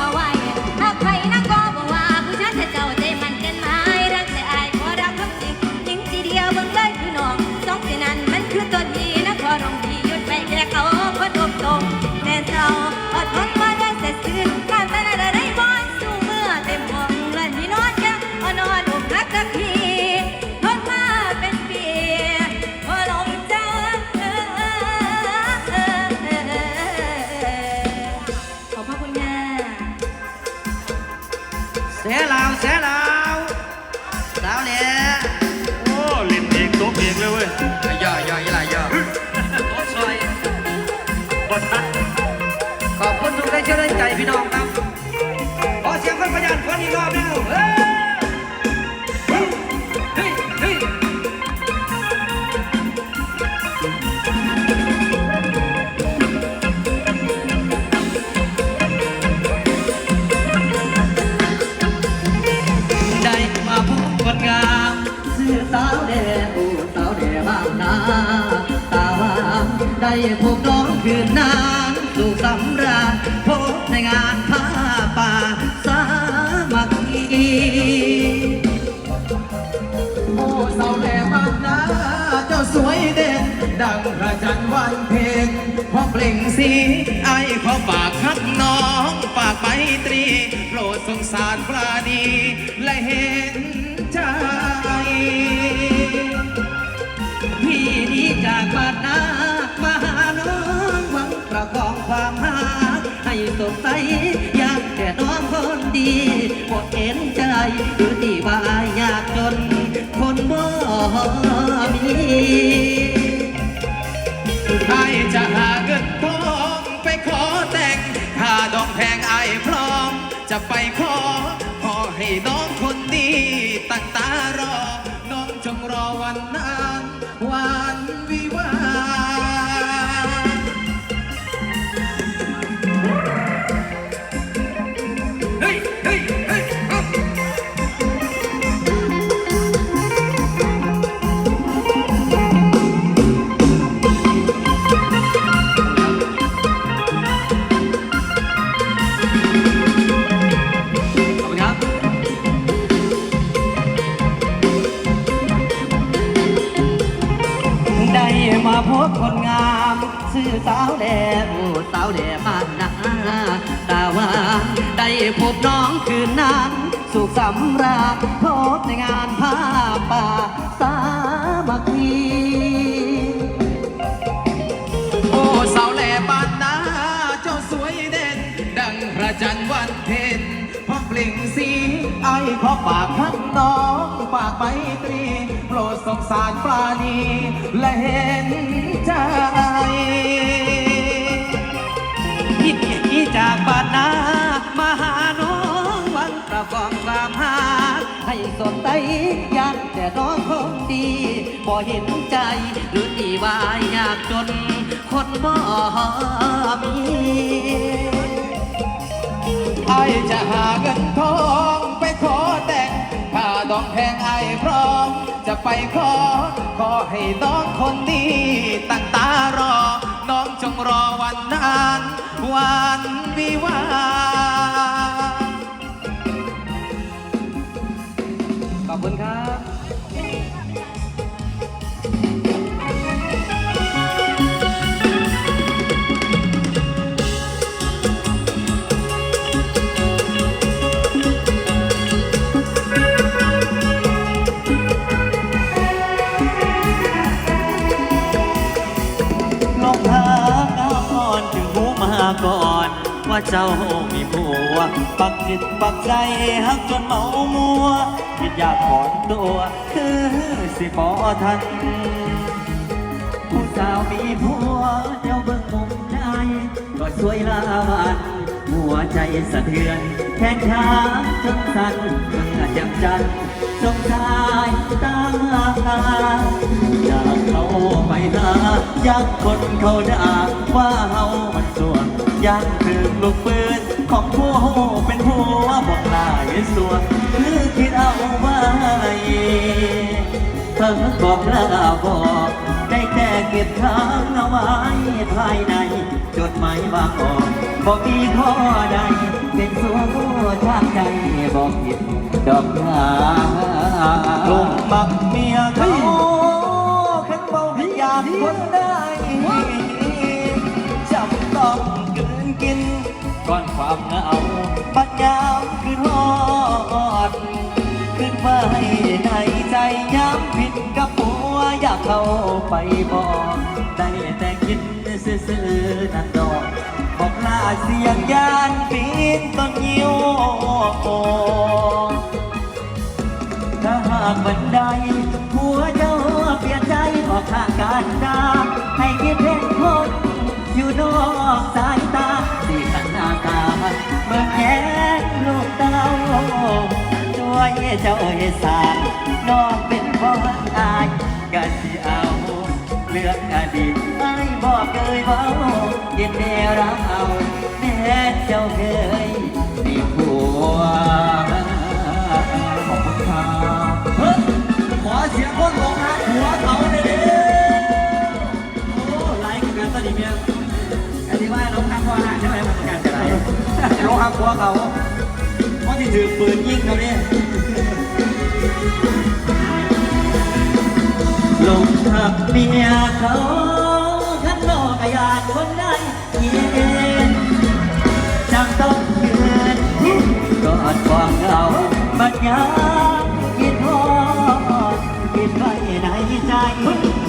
Why? เสีาเสียเราาวเนี่ยโอ้เล่นเองโต๊ะเองเลยเว้ยย่อยอยละย่อโต๊ะซอยบดตัดขอบคุณทุกท่านที่ให้ใจพี่น้องครับขอเสียงคนพยานคนอีกรอบนึงเฮ้ พบน้องคืนนานสุขสำราญพบในงานผ้าป่าสามัคคีโอ้สาวแหล่บ้านนาเจ้าสวยเด่น ดังพระจันทร์วันเพ็ญพอเปล่งสีไอ้ขอฝากฮักน้องฝากไมตรี โปรดสงสารปราณีและเห็นใจพี่นี้จากบ้านนา สดใสอยากแต่น้องคนดีหมดเห็นใจหรือที่ว่าอยากจน คนบ่มีใครจะหาเงินทองไปขอแต่งค่าดองแพงไอพร้อม จะไปขอ ขอให้น้องคนดีตั้งตารอ น้องจงรอวันนั้น มาพบคนงามชื่อสาวแดงโอ้สาวแดงบ้านนาตาหวานได้พบน้องคืนนั้นสุขสำราญพบในงานผ้าป่าสามัคคีโอ้สาวแหล่บ้านนาเจ้าสวยเด่น ดังพระจันทร์วันเพ็ญพอเปล่งสีไอายขอฝากข้างน้องฝากไมตรี โปรดสงสารปราณีและเห็นใจพี่นี้จากบ้านนามาหาน้องหวังประกอบความหา ให้สนใจยันแต่น้องคนดีบ่เห็นใจหรือที่ว่าอยากจน คนบ่มีไอจะหาเงินทองไปขอแต่ ต้องแพงไอพร้อม จะไปขอ ขอให้น้องคนนี้ตั้งตารอ น้องจงรอวันนั้นวันวิวาขอบคุณครับ เจ้ามีผัว ปักจิตปักใจหักจนเมามัวคิดอยากถอนตัว คือสิขอทัน ผู้สาวมีผัวเจ้าเบิ่งมุมได้ก็สวยละวันหัวใจสะเทือน แขนขาจนสั่นจังจันสงสายตาอยากเขาไปหาอยากคนเขาด่าว่าเฮามันส่วน ยากถึงลูกปืนของผู้เป็นผัวบอกลาเยสัวคือคิดเอาไว้เธอบอกลาบอกได้แต่เก็บทางเอาไว้ภายใน จดหมายบางออกบอกมีข้อใด เป็นสัวทางใจบอกผิดดอกยาลงมักเมียเขา ความเหงาปัญญาคือทอด ขึ้นมาให้ในใจย้ำผิดกับผัวอยากเข้าไปบอกได้แต่คิดซื่อๆนั่นดอกบอกลาเสียงยานปีนต้นยิวถ้าหากบันไดผัวเจ้าเปลี่ยนใจ เจ้าเอสานน้องเป็นคนอายกันที่เอาเรื่องอดีตไม่บอกเคยเว้ายินดีรับเอาแม้เจ้าเคยมีผัวขอบคุณครับเฮ้ยขอเสียงคนหลงรักหัวเขาเลยดิโอ้ไลค์กันตอนนี้เมียอันนี้ว่าน้องทักว่าหน้าใช่ไหมมันเป็นการจะไรลงหักหัวเขาเพราะที่ถือปืนยิงเขาเนี่ย เมียเขาขันนอกกระยานคนได้เย็นจังต้องยืนกอดความเหงาบัดยามคิดทอดคิดไว้ในใจ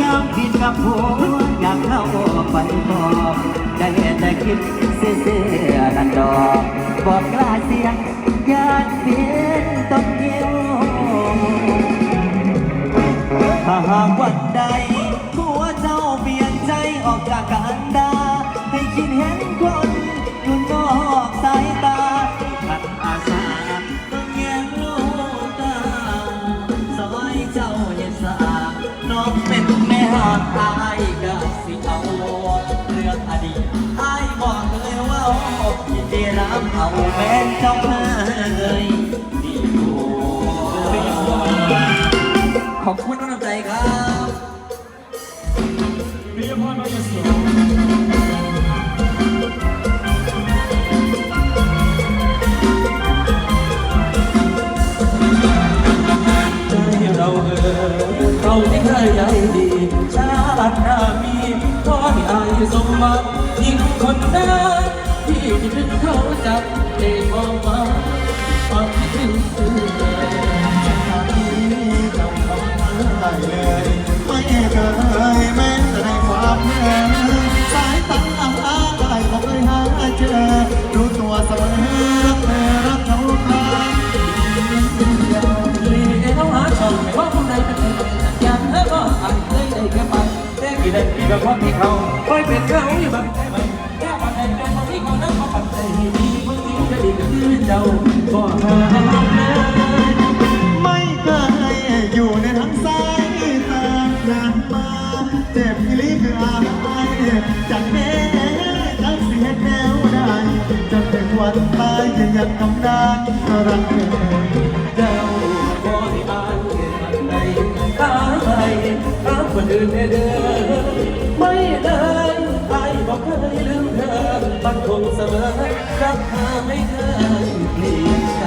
ยามผิดกับผัวอยากเข้าไปบอกได้แต่คิดเสียๆนั่นดอกบอกกล้าเสียงญาติเพียนต้องเกี่ยว ถ้าหากวันใดผัวเจ้าเปลี่ยนใจออกจากกันดา ให้คิดเห็นคนอยู่นอกสายตาขัดอาสาต้องแย่งลูกตาซอยเจ้าเย็นสาน้องเป็นแม่หากอายก็สิเอาเรื่องอดีตอายบอกเลยว่ายินดีรับเอาแม่เจ้าเลยขอบคุณน้อ เราที่เคยใหญ่ดีชาติหน้ามีขอให้อายสมหวังยิ่งคนนั้นที่คิดถึงเขาจับเด็กมองมาความคิดถึงคือได้เลยไม่เคยแม้แต่ในความเหนื่อย กี่ได้กี่กับคนที่เขาคอยเป็นเขาอยู่บ้างได้ไหมแค่ปันใดเป็นคนที่เขานั่งเขาปันใจดีเมื่อที่จะดีกับคือเจ้าก็หาไม่เคยอยู่ในทั้งสายตานานมาเจ็บที่ลิ้นคืออายจากแม่ทั้งเสียแนวได้จนถึงวันตายยังยังทำนานรักเธอ คนอื่นเด้อไม่เลยอายบอกเคยลืมเธอมันคงเสมอรักเธอไม่เคยเปลี่ยนใจ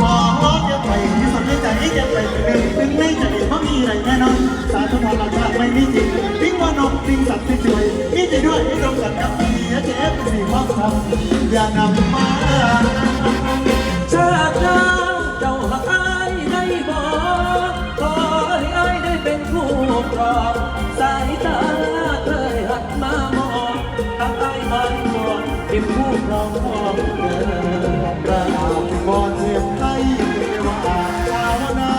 ขอยังไปที่สุดในใจยังไปเป็นเป็นในใจเพราะมีอะไรแน่นอนสาธุพรราชาไม่มีจริงทิ้งว่านกทิ้งสัตว์ที่ช่วยมีใจด้วยให้ตรงกันกับ มีเจ็บสี่ความทำอย่านำมาชาติหน้าเจ้าหักอายได้บอกขอให้อายได้เป็นผู้ครองสายตาเคยหัดมามองถ้าอายมันมองเป็นผู้ครองของเธอเราบ่เทียมใครเทวาภาวนา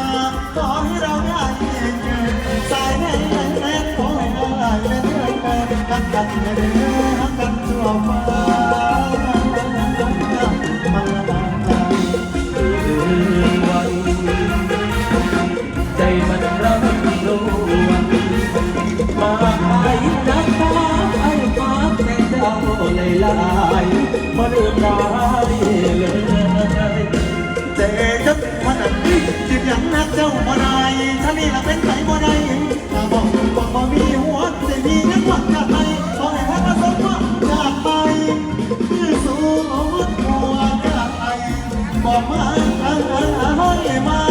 ขอให้เราได้เจอสายแน่แน่ขอให้ได้เล่นเล่นรักกันต้อรักกันทั่วฟ้ามาวันใจมันรักลวงมาไอ้นักาไอ้ฟ้าแต่เลยลายมาเดือดร้ายเลยเจ๊จะขน ยังนักเจ้าบ่ได้ถ้านี่ละเป็นไสบ่ได้ บอกมาให้มา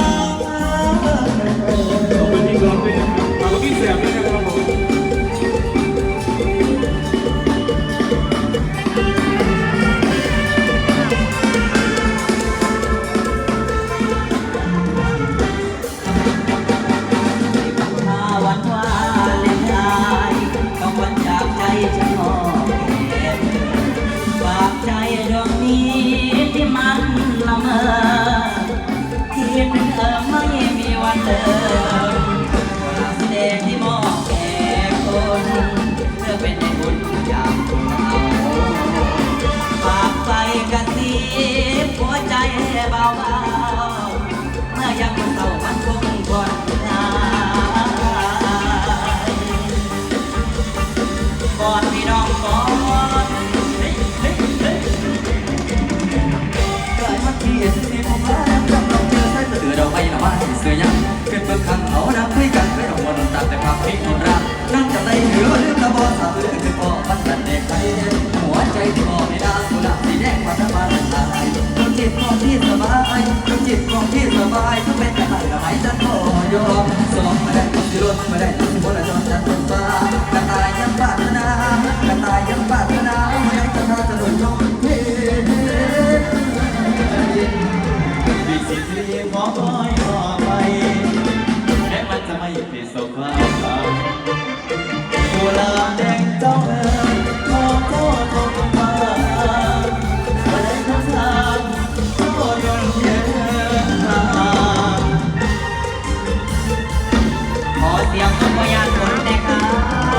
เสือยังขึ้นเบื้องขังเขาดับให้กันไม่ต้องวนตัดแต่ภาพพิกคนรานั่งจับในเหลือเรืองตะบอสาบเลือ ลาแดงเจ้าเอ๋ยขอโทษขอขมาแต่น้ำตาก็ยังเย็นขอเสียงคุณยานผลแน่ครั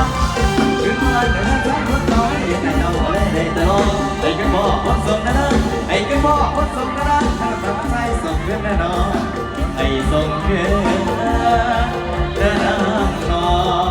บถึงมาเดินทางคนน้อยแต่เราได้ได้ตลอดไอ้กันบอกว่าสมนะนะไอ้กันบอกว่าสมนะนะถ้าสราใช้สงเพื่อนแน่นอนไอ้สงเพื่อนแน่นอน